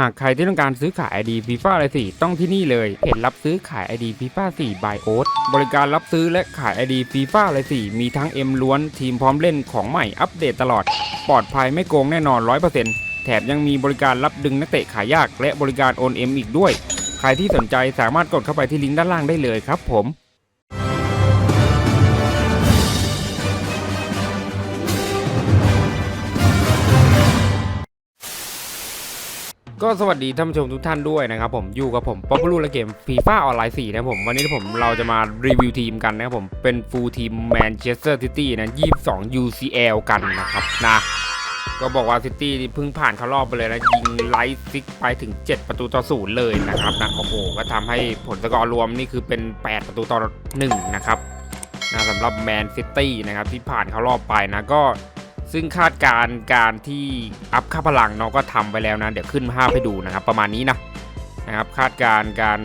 หากใครที่ต้องการซื้อขาย ID FIFA อะไรสี่ต้องที่นี่เลยเพจรับซื้อขาย ID FIFA 4 by o a t บริการรับซื้อและขาย ID FIFA อะไรสี่มีทั้ง M ล้วนทีมพร้อมเล่นของใหม่อัปเดตตลอด ปลอดภัยไม่โกงแน่นอน 100%แถมยังมีบริการรับดึงนักเตะขายยาก และบริการโอน M อีกด้วย ใครที่สนใจสามารถกดเข้าไปที่ลิงก์ด้านล่างได้เลยครับผม ก็สวัสดีท่านผู้ชมทุกท่านด้วยนะครับผมอยู่กับผมป๊อปปูและเกมฟีฟ่าออนไลน์4นะผมวันนี้ผมเราจะมารีวิวทีมกันนะครับผมเป็นฟูลทีมแมนเชสเตอร์ซิตี้นะ22 UCL กันนะครับนะก็บอกว่าซิตี้เพิ่งผ่านเข้ารอบไปเลยนะ ยิงไลท์ซิกไปถึง 7 ประตูต่อศูนย์เลยนะครับนะโอ้โหก็ทำให้ผลสกอร์รวมนี่คือเป็น 8 ประตูต่อ1นะครับนะสำหรับแมนซิตี้นะครับที่ผ่านเข้ารอบไปนะก็ ซึ่งคาดการ์การที่อัพค่าพลังเนาะก็ทำไปแล้วนะเดี๋ยวขึ้นภาพให้ดูนะครับ ประมาณนี้นะนะครับคาดการ์การ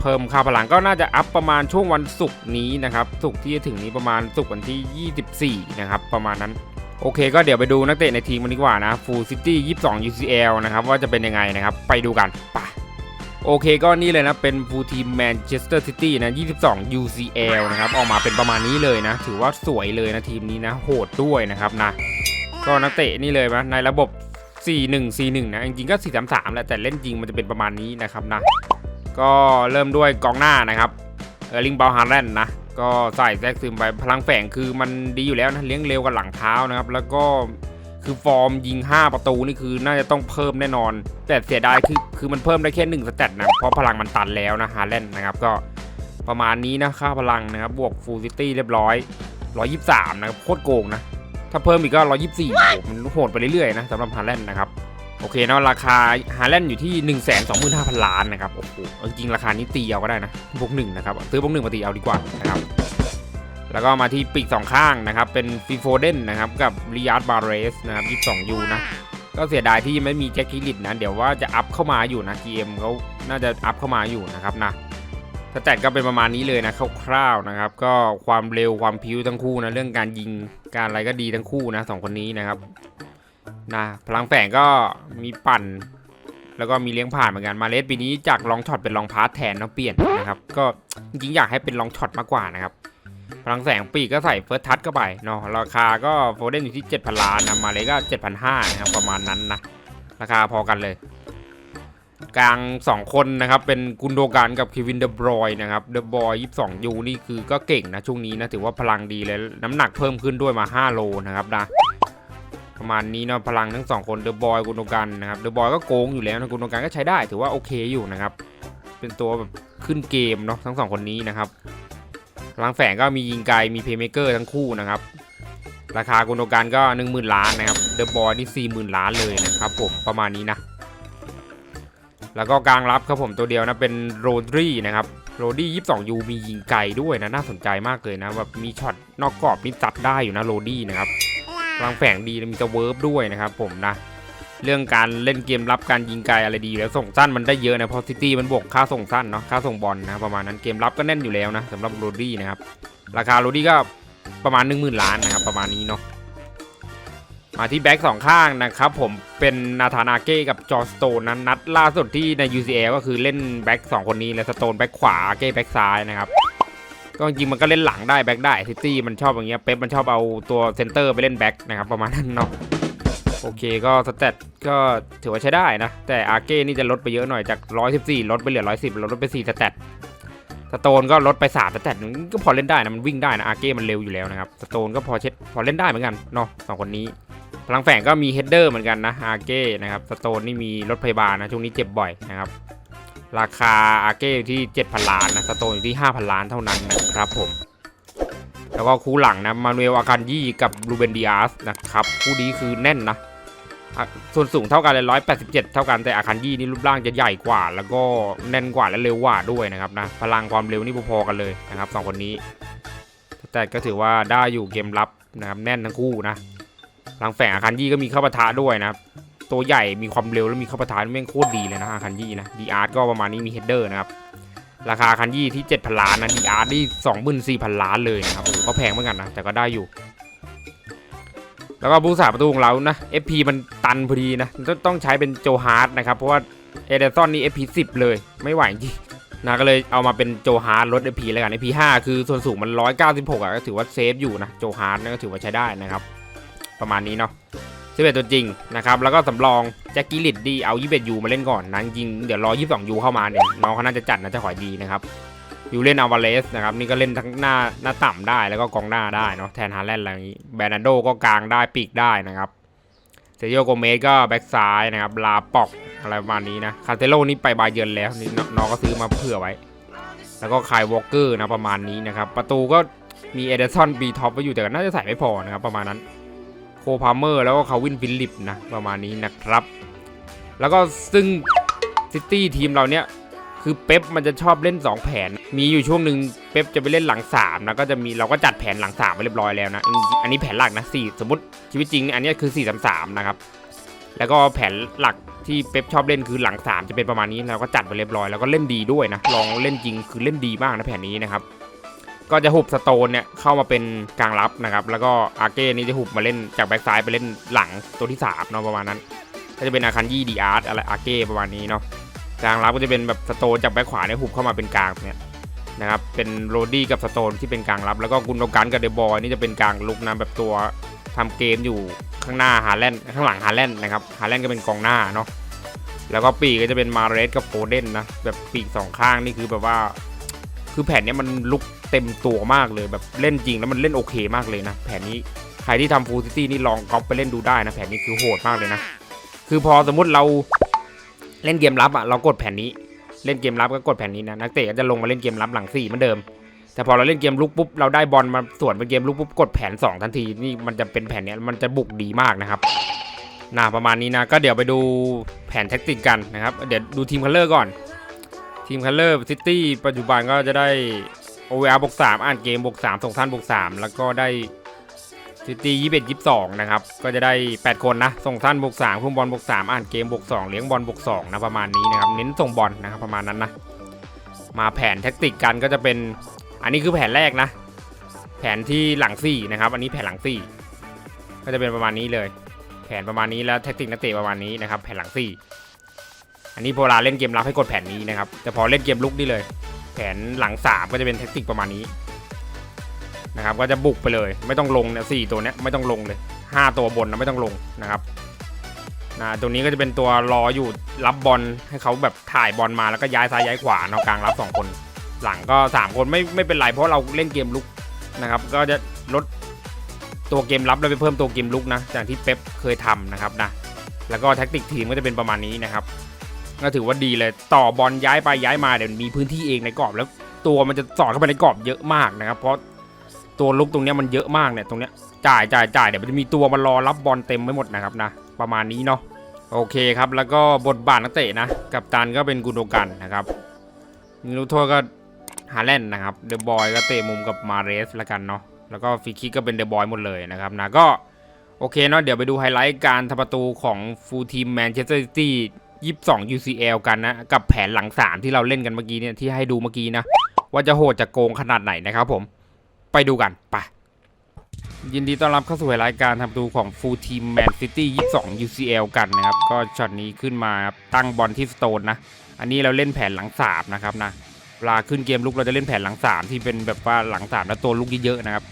เพิ่มค่าพลังก็น่าจะอัพประมาณช่วงวันศุกร์นี้นะครับศุกร์ที่จะถึงนี้ประมาณศุกร์วันที่ 24 นะครับ ประมาณนั้นโอเคก็เดี๋ยวไปดูนักเตะในทีมกันดีกว่านะ Full City 22 UCL นะครับว่าจะเป็นยังไงนะครับ ไปดูกันไป โอเคก็นี่เลยนะ เป็น Full Team Manchester City นะ 22 UCL นะครับ ออกมาเป็นประมาณนี้เลยนะ ถือว่าสวยเลยนะทีมนี้นะ โหดด้วยนะครับนะ ก็นักเตะนี่เลยนะในระบบ 4-1-4-1 นะ จริงๆก็ 4-3-3 แหละแต่เล่นจริงมันจะเป็นประมาณนี้นะครับนะ ก็เริ่มด้วยกองหน้านะครับ เออร์ลิงเบลฮาร์แลนด์นะ ก็ใส่แซกซึมไปพลังแฝงคือมันดีอยู่แล้วนะ เลี้ยงเร็วกับหลังเท้านะครับ แล้วก็ คือฟอร์มยิง 5 ประตูนี่คือน่าจะต้องเพิ่มแน่นอน แต่เสียดายคือคือมันเพิ่มได้แค่1สเตตนะเพราะพลังมันตันแล้วนะฮาร์แลนด์นะครับก็ประมาณนี้นะค่าพลังนะครับบวกฟูลซิตี้เรียบร้อย 123 นะครับโคตรโกงนะ ถ้าเพิ่มอีกก็ 124โอ้โหมันโหดไปเรื่อยๆนะสำหรับฮาแลนด์นะครับโอเคเนาะราคาฮาแลนด์อยู่ที่ 1 2 5 0 0 0 ล้านนะครับโอ้โหจริงราคานี้ตีเอาก็ได้นะบวกหนึ่งนะครับซื้อบวกหนึ่งมาตีเอาดีกว่านะครับ แล้วก็มาที่ปีกสองข้างนะครับ เป็นฟีโฟเดนนะครับกับริยาร์ดบาเรสนะครับ22ยูนะก็เสียดายที่ไม่มีแจ็คคิลิตนะ เดี๋ยวว่าจะอัพเข้ามาอยู่นะ GM เขาน่าจะอัพเข้ามาอยู่นะครับนะสแตทก็เป็นประมาณนี้เลยนะคร่าวๆนะครับ ก็ความเร็วความพิ้วทั้งคู่นะเรื่องการยิงการอะไรก็ดีทั้งคู่นะสองคนนี้นะครับนะพลังแฝงก็มีปั่น แล้วก็มีเลี้ยงผ่านเหมือนกันมาเลสปีนี้จากลองช็อตเป็นลองพาร์ทแทนนะเปลี่ยนนะครับ ก็จริงอยากให้เป็นลองช็อตมากกว่านะครับ ลังแสงปีกก็ใส่เฟิร์สทัชเข้าไปเนาะราคาก็โฟเดนอยู่ที่ 7,000 ล้านนะมาเลสก็ 7,500นะครับประมาณนั้นนะราคาพอกันเลย กลาง 2 คนนะครับ เป็นกุนโดกันกับคิวินเดบรอยนะครับเดบอย22ยูนี่คือก็เก่งนะ ช่วงนี้นะถือว่าพลังดีเลย น้ำหนักเพิ่มขึ้นด้วยมา 5 โลนะครับนะประมาณนี้เนาะพลังทั้ง2คนเดอบอยกุนโดกันนะครับเดบอยก็โกงอยู่แล้วนะกุนโดกันก็ใช้ได้ถือว่าโอเคอยู่นะครับ เป็นตัวแบบขึ้นเกมเนาะทั้ง2คนนี้นะครับ พลังแฝงก็มียิงไกลมีเพย์เมเกอร์ทั้งคู่นะครับ ราคากุนกันก็ 10,000 ล้านนะครับเดอะบอยนี่40,000 ล้านเลยนะครับผมประมาณนี้นะ แล้วก็กลางรับครับผมตัวเดียวนะเป็นโรดรีนะครับโรดี้22ยูมียิงไกลด้วยนะน่าสนใจมากเลยนะแบบมีช็อตนอกกรอบนี่จัดได้อยู่นะโรดี้นะครับพลังแฝงดีมีจะเวิร์บด้วยนะครับผมนะ เรื่องการเล่นเกมรับการยิงไกลอะไรดีอยู่แล้วส่งสั้นมันได้เยอะนะเพราะซิตี้มันบวกค่าส่งสั้นเนาะค่าส่งบอลนะประมาณนั้นเกมรับก็แน่นอยู่แล้วนะสำหรับโรดี้นะครับราคาโรดี้ก็ประมาณ 10,000 ล้านนะครับประมาณนี้เนาะมาที่แบ็กสองข้างนะครับผมเป็นนาธานาเก้กับจอสโตนนั้นนัดล่าสุดที่ใน UCL ก็คือเล่นแบ็กสองคนนี้และสโตนแบ็กขวาเก้แบ็กซ้ายนะครับก็จริงมันก็เล่นหลังได้แบ็กได้ซิตี้มันชอบอย่างเงี้ยเป๊ปมันชอบเอาตัวเซนเตอร์ไปเล่นแบ็กนะครับประมาณนั้นเนาะ โอเคก็สเตตก็ถือว่าใช้ได้นะ แต่อาเก้นี่จะลดไปเยอะหน่อยจาก 114 ลดไปเหลือ 110 ลดไป4สเตตสโตนก็ลดไป3สเตตก็พอเล่นได้นะมันวิ่งได้นะอาเก้มันเร็วอยู่แล้วนะครับสโตนก็พอเช็ดพอเล่นได้เหมือนกันเนาะสองคนนี้พลังแฝงก็มีเฮดเดอร์เหมือนกันนะอาเก้นะครับสโตนนี่มีรถพยาบาลนะช่วงนี้เจ็บบ่อยนะครับราคาอาเก้อยู่ที่ 7,000 ล้านนะสโตนอยู่ที่ 5,000 ล้านเท่านั้นนะครับผม แล้วก็คู่หลังนะมานูเอลอาคันยี่กับรูเบนดิอาสนะครับคู่นี้คือแน่นนะ ส่วนสูงเท่ากันเลย187เท่ากันแต่อาคันยี่นี่รูปร่างจะใหญ่กว่า แล้วก็แน่นกว่าและเร็วกว่าด้วยนะครับนะพลังความเร็วนี่พอๆกันเลยนะครับสองคนนี้ แต่ก็ถือว่าได้อยู่เกมรับนะครับแน่นทั้งคู่นะหลังแฝงอาคันยี่ก็มีเข้าปะทะด้วยนะครับตัวใหญ่มีความเร็วแล้วมีเข้าปะทะนี่แม่งโคตรดีเลยนะอาคันยี่นะดีอาร์ตก็ประมาณนี้มีเฮดเดอร์นะครับราคาอาคันยี่ที่7,000ล้านนะดีอาร์ที่24,000ล้านเลยนะครับก็แพงเหมือนกันนะแต่ก็ได้อยู่ แล้วก็ผู้สาประตูของเรานะ FP มันตันพอดีนะต้องต้องใช้เป็นโจฮาร์ดนะครับ เพราะว่าเอเดซอนนี่ FP 10 เลยไม่ไหวจริงนะก็เลยเอามาเป็นโจฮาร์ดลด FP แล้วกัน FP 5คือส่วนสูงมัน 196อะก็ถือว่าเซฟอยู่นะโจฮาร์ดนี่ก็ถือว่าใช้ได้นะครับ ประมาณนี้เนาะ11ตัวจริงนะครับแล้วก็สำรองแจ็คกี้ลิดดีเอา 21ยูมาเล่นก่อนนะจริงเดี๋ยวรอ 22ยูเข้ามาเนี่ยน้องเขาน่าจะจัดนะจะขอยดีนะครับ ยูเล่นอาวาเลสนะครับนี่ก็เล่นทั้งหน้าหน้าต่ำได้แล้วก็กองหน้าได้เนาะแทนฮาแลนด์อะไรอย่างนี้แบรนันโดก็กลางได้ปีกได้นะครับเซโยโกเมสก็แบ็กซ้ายนะครับลาปอกอะไรประมาณนี้นะคาเทโลนี่ไปบาเยินแล้วนี่น้องก็ซื้อมาเผื่อไว้ แล้วก็คายวอลเกอร์นะประมาณนี้นะครับประตูก็มีเอเดซอนบีท็อปไว้อยู่แต่ก็น่าจะใส่ไม่พอนะครับประมาณนั้นโคพาเมอร์แล้วก็คาวินฟิลิปนะประมาณนี้นะครับ แล้วก็ซึ่งซิตี้ทีมเราเนี้ย คือเป๊ปมันจะชอบเล่น 2 แผน มีอยู่ช่วงหนึ่งเป๊ปจะไปเล่นหลัง3นะก็จะมีเราก็จัดแผนหลัง3ไปเรียบร้อยแล้วนะ อันนี้แผนหลักนะ4สมมติชีวิตจริง อันนี้คือ4 3 3นะครับ แล้วก็แผนหลักที่เป๊ปชอบเล่นคือหลัง 3 จะเป็นประมาณนี้เราก็จัดไปเรียบร้อยแล้วก็เล่นดีด้วยนะ ลองเล่นจริงคือเล่นดีมากนะแผนนี้นะครับ ก็จะหุบสโตนเนี่ยเข้ามาเป็นกลางรับนะครับ แล้วก็อาเก้นี่จะหุบมาเล่นจากแบ็กซ้ายไปเล่นหลังตัวที่3เนาะประมาณนั้น ก็จะเป็นอาคันยี่ดีอาร์ตอะไรอาเก้ประมาณนี้เนาะ กลางรับก็จะเป็นแบบสโตนจากแบ็คขวาเนี่ยหุบเข้ามาเป็นกลางเนี่ยนะครับเป็นโรดี้กับสโตนที่เป็นกลางรับ แล้วก็กุนโดกันกับเดบอยนี่จะเป็นกลางลุกนะแบบตัวทำเกมอยู่ข้างหน้าฮาแลนด์ข้างหลังฮาแลนด์นะครับฮาแลนด์ก็เป็นกองหน้าเนาะแล้วก็ปีกก็จะเป็นมาเรสกับโฟเดนนะแบบปีกสองข้างนี่คือแบบว่า คือแผนเนี้ยมันลุกเต็มตัวมากเลยแบบเล่นจริงแล้วมันเล่นโอเคมากเลยนะ แผนนี้ใครที่ทำฟูลซิตี้นี่ลองก๊อปไปเล่นดูได้นะแผนนี้คือโหดมากเลยนะ คือพอสมมติเรา เล่นเกมรับอะเรากดแผนนี้ เล่นเกมรับก็กดแผนนี้นะนักเตะก็จะลงมาเล่นเกมรับหลังสี่เหมือนเดิม แต่พอเราเล่นเกมลุกปุ๊บเราได้บอลมาสวนเป็นเกมลุกปุ๊บกดแผน 2 ทันทีนี่มันจะเป็นแผนเนี้ยมันจะบุกดีมากนะครับนะประมาณนี้นะก็เดี๋ยวไปดูแผนแท็กติกกันนะครับเดี๋ยวดูทีมคัลเลอร์ก่อน ทีมคัลเลอร์ซิตี้ปัจจุบันก็จะได้ OVR บวก3อ่านเกมบวก3ส่งท่านบวก3แล้วก็ได้ ซิตี้ยี่สิบเอ็ดยี่สิบสองนะครับ ก็จะได้ 8 คนนะ ส่งท่านบวก3พุ่มบอลบวก3อ่านเกมบวก2เลี้ยงบอลบวก2นะประมาณนี้นะครับ เน้นส่งบอลนะครับประมาณนั้นนะ มาแผนแท็กติกกันก็จะเป็น อันนี้คือแผนแรกนะ แผนที่หลัง4นะครับ อันนี้แผนหลัง4ก็จะเป็นประมาณนี้เลย แผนประมาณนี้แล้วแท็กติกนักเตะประมาณนี้นะครับแผนหลัง4อันนี้พอเวลาเล่นเกมรับให้กดแผนนี้นะครับ แต่พอเล่นเกมลุกนี่เลย แผนหลัง3ก็จะเป็นแท็กติกประมาณนี้ นะครับก็จะบุกไปเลย ไม่ต้องลงเนี่ยสี่ตัวเนี้ยไม่ต้องลงเลย 5 ตัวบนนะไม่ต้องลงนะครับนะตัวนี้ก็จะเป็นตัวรออยู่รับบอลให้เขาแบบถ่ายบอลมาแล้วก็ย้ายซ้ายย้ายขวาเนาะกลางรับ 2 คน หลังก็ 3 คนไม่ไม่เป็นไรเพราะเราเล่นเกมลุกนะครับ ก็จะลดตัวเกมรับแล้วไปเพิ่มตัวเกมลุกนะจากที่เป๊ปเคยทำนะครับนะแล้วก็แท็กติกทีมก็จะเป็นประมาณนี้นะครับก็ถือว่าดีเลยต่อบอลย้ายไปย้ายมาเดี๋ยวมีพื้นที่เองในกรอบแล้วตัวมันจะสอดเข้าไปในกรอบเยอะมากนะครับ เพราะ ตัวลุกตรงเนี้ยมันเยอะมากเนี่ยตรงเนี้ยจ่ายจ่ายจ่ายเดี๋ยวมันจะมีตัวมารอรับบอลเต็มไปหมดนะครับนะประมาณนี้เนาะโอเคครับแล้วก็บทบาทนักเตะนะกับตันก็เป็นกุนโดกันนะครับนิลูกโทษก็ฮาแลนด์นะครับเดอะบอยก็เตะมุมกับมาเรสละกันเนาะแล้วก็ฟรีคิกก็เป็นเดอะบอยหมดเลยนะครับนะก็โอเคเนาะเดี๋ยวไปดูไฮไลท์การทำประตูของฟูลทีมแมนเชสเตอร์ซิตี้22 UCL กันนะ กับแผนหลัง3ที่เราเล่นกันเมื่อกี้เนี่ยที่ให้ดูเมื่อกี้นะ ว่าจะโหดจะโกงขนาดไหนนะครับผม ไปดูกันไปยินดีต้อนรับเข้าสู่รายการทำประตูของ Full Team Man City 22 UCL กันนะครับ ก็ช็อตนี้ขึ้นมาตั้งบอลที่สโตนนะ อันนี้เราเล่นแผนหลัง3นะครับนะเวลาขึ้นเกมลุกเราจะเล่นแผนหลัง3ที่เป็นแบบว่าหลัง3แล้วตัวลุกเยอะๆนะครับ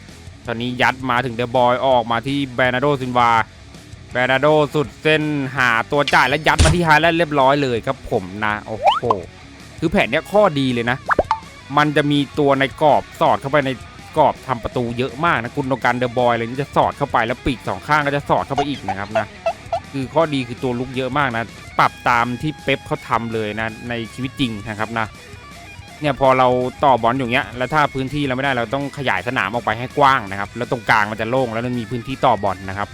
ตอนนี้ยัดมาถึงเดอะบอยออกมาที่แบรนาโดซินวาแบรนาโดสุดเส้นหาตัวจ่ายแล้วยัดมาที่ไฮแลนด์เรียบร้อยเลยครับผมนะโอ้โหคือแผนเนี้ยข้อดีเลยนะ มันจะมีตัวในกรอบสอดเข้าไปใน กรอบทำประตูเยอะมากนะกุนโดกันเดอะบอยอะไรนี่จะสอดเข้าไปแล้วปีกสองข้างก็จะสอดเข้าไปอีกนะครับนะคือข้อดีคือตัวลุกเยอะมากนะ ปรับตามที่เป๊ปเขาทำเลยนะในชีวิตจริงนะครับนะเนี่ยพอเราต่อบอลอย่างเงี้ยแล้วถ้าพื้นที่เราไม่ได้เราต้องขยายสนามออกไปให้กว้างนะครับ แล้วตรงกลางมันจะโล่งแล้วมันมีพื้นที่ต่อบอลนะครับ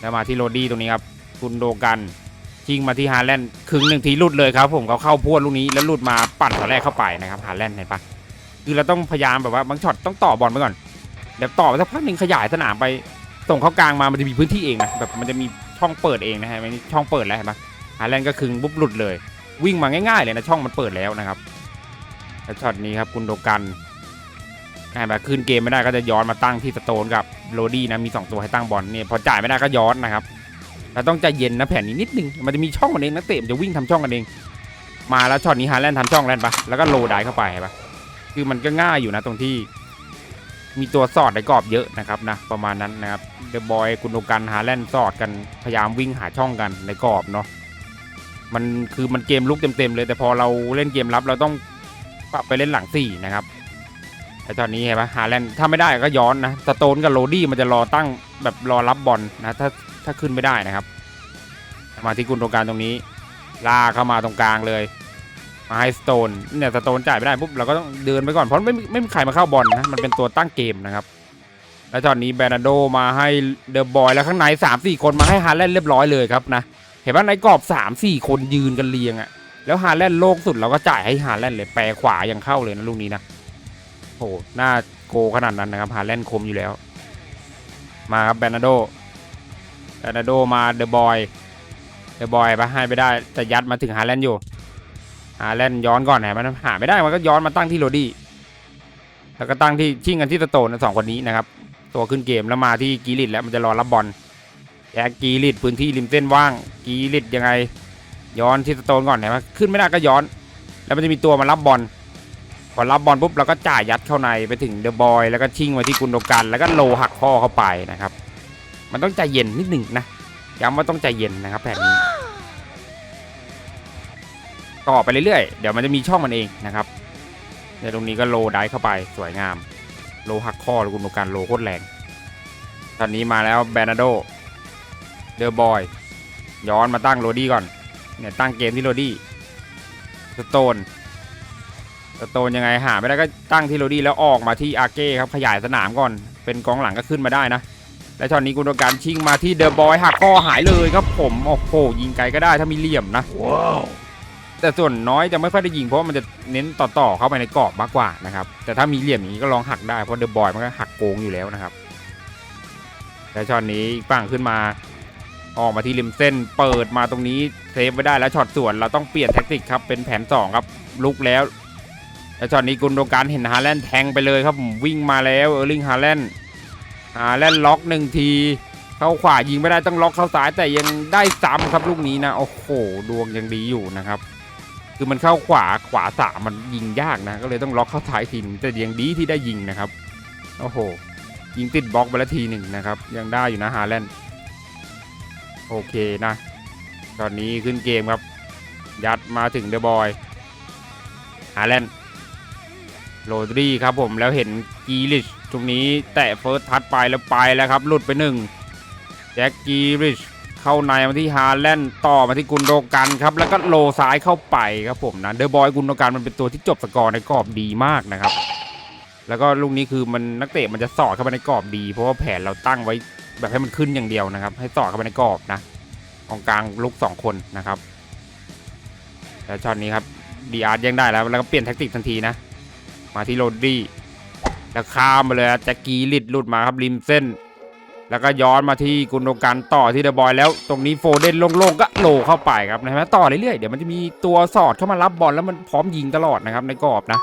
แล้วมาที่โรดี้ตรงนี้ครับคุณโดกันชิงมาที่ฮาแลนด์ครึ่งหนึ่งทีหลุดเลยครับ ผมเขาเข้าพวดลูกนี้แล้วหลุดมาปั่นตัวแรกเข้าไปนะครับฮาแลนด์เห็นปะ คือเราต้องพยายามแบบว่าบางช็อตต้องต่อบอลไปก่อนเดี๋ยวต่อไปสักพักหนึ่งขยายสนามไปส่งเข้ากลางมามันจะมีพื้นที่เองนะแบบมันจะมีช่องเปิดเองนะฮะมันช่องเปิดแล้วเห็นปะฮาแลนด์ก็คึงปุ๊บหลุดเลย วิ่งมาง่ายๆเลยนะช่องมันเปิดแล้วนะครับแล้วช็อตนี้ครับคุณโดกันให้แบบขึ้นเกมไม่ได้ก็จะย้อนมาตั้งที่สโตนกับโรดี้นะมี 2 ตัวให้ตั้งบอลเนี่ยพอจ่ายไม่ได้ก็ย้อนนะครับเราต้องใจเย็นนะแผนนี้นิดนึงมันจะมีช่องกันเองนักเตะมันจะวิ่งทำช่องกันเอง มาแล้วช็อตนี้ฮาแลนด์ทำช่องแลนด์ปะแล้วก็โลได้เข้าไปปะ คือมันก็ง่ายอยู่นะตรงที่ มีตัวสอดในกรอบเยอะนะครับนะประมาณนั้นนะครับเดอะบอยกุนโดกันฮาแลนด์สอดกันพยายามวิ่งหาช่องกันในกรอบเนาะมันคือมันเกมลุกเต็มๆเลย แต่พอเราเล่นเกมรับเราต้องปรับไปเล่นหลังสี่นะครับแต่ตอนนี้เห็นปะฮาแลนด์ถ้าไม่ได้ก็ย้อนนะสโตนกับโรดี้มันจะรอตั้งแบบรอรับบอลนะถ้าถ้าขึ้นไม่ได้นะครับ มาที่กุนโดกันตรงนี้ลาเข้ามาตรงกลางเลย มาให้สโตนเนี่ยสโตนจ่ายไม่ได้ปุ๊บเราก็ต้องเดินไปก่อนเพราะไม่ไม่มีใครมาเข้าบอลนะมันเป็นตัวตั้งเกมนะครับ แล้วตอนนี้แบรนาโดมาให้เดอะบอยแล้วข้างใน3 4 คนมาให้ฮาแลนด์เรียบร้อยเลยครับนะเห็นว่าในกรอบ 3 4 คนยืนกันเรียงอะแล้วฮาแลนด์โล่งสุดเราก็จ่ายให้ฮาแลนด์เลยแปรขวายังเข้าเลยนะลูกนี้นะโอ้โหหน้าโกขนาดนั้นนะครับฮาแลนด์คมอยู่แล้ว มาครับแบรนาโดแบรนาโดมาเดอะบอยเดอะบอยปะให้ไปได้แต่ยัดมาถึงฮาแลนด์อยู่ หาแลนย้อนก่อนไหนมันหาไม่ได้มันก็ย้อนมาตั้งที่โรดี้แล้วก็ตั้งที่ชิงกันที่สโตนสองคนนี้นะครับ ตัวขึ้นเกมแล้วมาที่กีริดแล้วมันจะรอรับบอลแยกกีริดพื้นที่ริมเส้นว่าง กีริดยังไง ย้อนที่สโตนก่อนไหนมันขึ้นไม่ได้ก็ย้อน แล้วมันจะมีตัวมารับบอลพอรับบอลปุ๊บเราก็จ่ายยัดเข้าในไปถึงเดอะบอยแล้วก็ชิงมาที่กุนโดกัน แล้วก็โลหักข้อเข้าไปนะครับ มันต้องใจเย็นนิดหนึ่งนะย้ำว่าต้องใจเย็นนะครับแผนนี้ ต่อไปเรื่อยๆ เดี๋ยวมันจะมีช่องมันเองนะครับในตรงนี้ก็โลได้เข้าไปสวยงาม โลหักข้อแล้วคุณดูการโลโคตรแรง ตอนนี้มาแล้วแบรนาโดเดอะบอย ย้อนมาตั้งโรดี้ก่อน เนี่ยตั้งเกมที่โรดี้สโตนสโตนยังไงหาไม่ได้ก็ตั้งที่โรดี้แล้วออกมาที่อาเก้ครับขยายสนามก่อน เป็นกองหลังก็ขึ้นมาได้นะ และตอนนี้กุนดการชิงมาที่เดอะบอยหักข้อหายเลยครับผมโอ้โหยิงไกลก็ได้ถ้ามีเหลี่ยมนะ แต่ส่วนน้อยจะไม่ค่อยได้ยิงเพราะมันจะเน้นต่อๆเข้าไปในกรอบมากกว่านะครับ แต่ถ้ามีเหลี่ยมอย่างนี้ก็ลองหักได้เพราะเดอะบอยมันก็หักโกงอยู่แล้วนะครับแล้วช็อตนี้ฝั่งขึ้นมาออกมาที่ริมเส้นเปิดมาตรงนี้เซฟไว้ได้แล้วช็อตส่วนเราต้องเปลี่ยนแท็กติกครับเป็นแผน2ครับลุกแล้วแล้วช็อตนี้กุนโดการเห็นฮาแลนด์แทงไปเลยครับวิ่งมาแล้วเออร์ลิงฮาแลนด์ฮาแลนด์ล็อกหนึ่งทีเข้าขวายิงไม่ได้ต้องล็อกเข้าซ้ายแต่ยังได้ซ้ำครับลูกนี้นะโอ้โหดวงยังดีอยู่นะครับ คือมันเข้าขวาขวาสามมันยิงยากนะ ก็เลยต้องล็อกเข้าซ้ายทีนึงแต่ยังดีที่ได้ยิงนะครับ โอ้โห ยิงติดบล็อกไปแล้วทีหนึ่งนะครับ ยังได้อยู่นะฮาแลนด์โอเคนะ ตอนนี้ขึ้นเกมครับ ยัดมาถึงเดอะบอยฮาแลนด์โรดรีครับผมแล้วเห็นกีริชตรงนี้แตะเฟิร์สทัชไปแล้วไปแล้วครับหลุดไปหนึ่งแจ็คกีริช เข้าในมาที่ฮาแลนด์ต่อมาที่กุนโดกันครับ แล้วก็โลซ้ายเข้าไปครับผมนะเดอะบอยกุนโดกันมันเป็นตัวที่จบสกอร์ในกรอบดีมากนะครับ แล้วก็ลูกนี้คือมันนักเตะมันจะสอดเข้าไปในกรอบดี เพราะว่าแผนเราตั้งไว้แบบให้มันขึ้นอย่างเดียวนะครับ ให้สอดเข้าไปในกรอบนะกองกลางลุกสองคนนะครับแล้วช็อตนี้ครับดีอาร์ตยังได้แล้วแล้วก็เปลี่ยนแท็กติกทันทีนะ มาที่โรดดี้แล้วข้ามไปเลยแจ็คกี้ลิดหลุดมาครับริมเส้น แล้วก็ย้อนมาที่กุนโดกันต่อที่เดอะบอยแล้วตรงนี้โฟเดนโล่งๆก็โลเข้าไปครับนะฮะต่อเรื่อยๆเดี๋ยวมันจะมีตัวสอดเข้ามารับบอลแล้วมันพร้อมยิงตลอดนะครับในกรอบนะ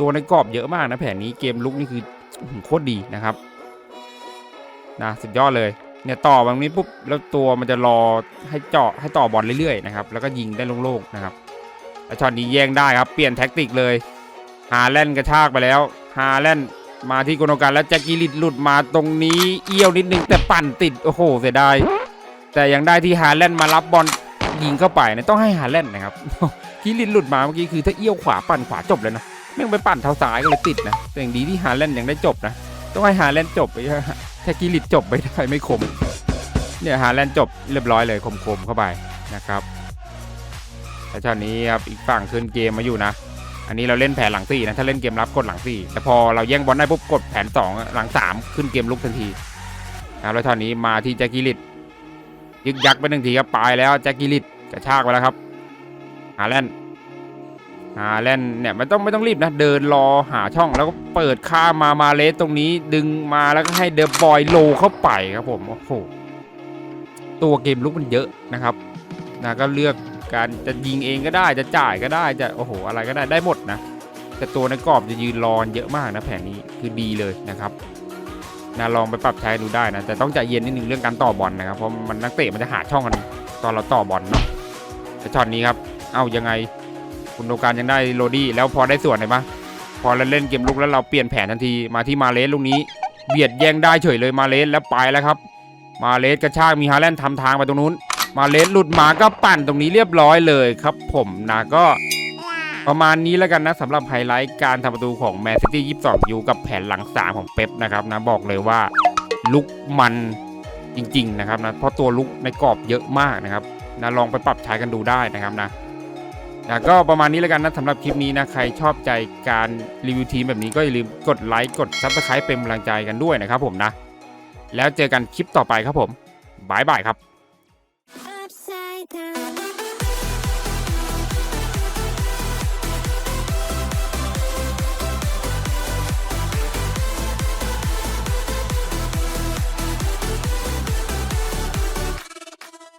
ตัวในกรอบเยอะมากนะแผนนี้เกมลุกนี่คือโคตรดีนะครับนะสุดยอดเลยเนี่ยต่อแบบนี้ปุ๊บแล้วตัวมันจะรอให้เจาะให้ต่อบอลเรื่อยๆนะครับแล้วก็ยิงได้โล่งๆนะครับแล้วช็อตนี้แย่งได้ครับเปลี่ยนแท็กติกเลยฮาแลนด์กระชากไปแล้วฮาแลน มาที่กุนโดกันแล้วแจ็คกี้ลิดหลุดมาตรงนี้เอี้ยวนิดนึงแต่ปั่นติด โอ้โห เสียดายแต่ยังได้ที่ฮาแลนด์มารับบอลยิงเข้าไปนะต้องให้ฮาแลนด์นะครับกีลิดหลุดมาเมื่อกี้คือถ้าเอี้ยวขวาปั่นขวาจบเลยนะแม่งไปปั่นเท้าซ้ายก็เลยติดนะแต่อย่างดีที่ฮาแลนด์ยังได้จบนะต้องให้ฮาแลนด์จบไปแค่กีลิดจบไม่ได้ไม่คมเนี่ยฮาแลนด์จบเรียบร้อยเลยคมๆเข้าไปนะครับแต่ช็อตนี้ครับอีกฝั่งขึ้นเกมมาอยู่นะ อันนี้เราเล่นแผนหลังสี่นะถ้าเล่นเกมรับกดหลังสี่แต่พอเราแย่งบอลได้ปุ๊บกดแผนสองหลังสามขึ้นเกมลุกทันทีนะแล้วตอนนี้มาที่แจ็คกี้ลิดยึกยักไปหนึ่งทีครับปลายแล้วแจ็คกี้ลิดกระชากไปแล้วครับหาแลนด์หาแลนเนี่ยไม่ต้องไม่ต้องรีบนะเดินรอหาช่องแล้วก็เปิดข้ามมามาเลสตรงนี้ดึงมาแล้วก็ให้เดอะบอยโลเข้าไปครับผมโอ้โหตัวเกมลุกมันเยอะนะครับนะก็เลือก การจะยิงเองก็ได้จะจ่ายก็ได้จะโอ้โหอะไรก็ได้ได้หมดนะ แต่ตัวในกรอบจะยืนรอนเยอะมากนะแผนนี้คือดีเลยนะครับนะลองไปปรับใช้ดูได้นะแต่ต้องใจเย็นนิดนึงเรื่องการต่อบอลนะครับเพราะมันนักเตะมันจะหาช่องกันตอนเราต่อบอลเนาะแต่ช็อตนี้ครับ เอายังไงคุณโดการยังได้โรดี้แล้วพอได้ส่วนเห็นปะพอเราเล่นเกมลุกแล้วเราเปลี่ยนแผนทันทีมาที่มาเลสลูกนี้ เบียดแย่งได้เฉยเลยมาเลสแล้วไปแล้วครับ มาเลสกระชากมีฮาแลนด์ทำทางไปตรงนู้น มาเลสหลุดหมาก็ปั่นตรงนี้เรียบร้อยเลยครับผมนะก็ประมาณนี้แล้วกันนะสำหรับไฮไลท์การทำประตูของแมนซิตี้22ยูกับแผนหลังสามของเป๊ปนะครับนะบอกเลยว่าลุกมันจริงๆนะครับนะเพราะตัวลุกในกรอบเยอะมากนะครับนะลองไปปรับใช้กันดูได้นะครับนะนะก็ประมาณนี้แล้วกันนะสำหรับคลิปนี้นะใครชอบใจการรีวิวทีมแบบนี้ก็อย่าลืมกดไลค์กดซับสไครป์เป็นกำลังใจกันด้วยนะครับผมนะ แล้วเจอกันคลิปต่อไปครับผมบายบายครับ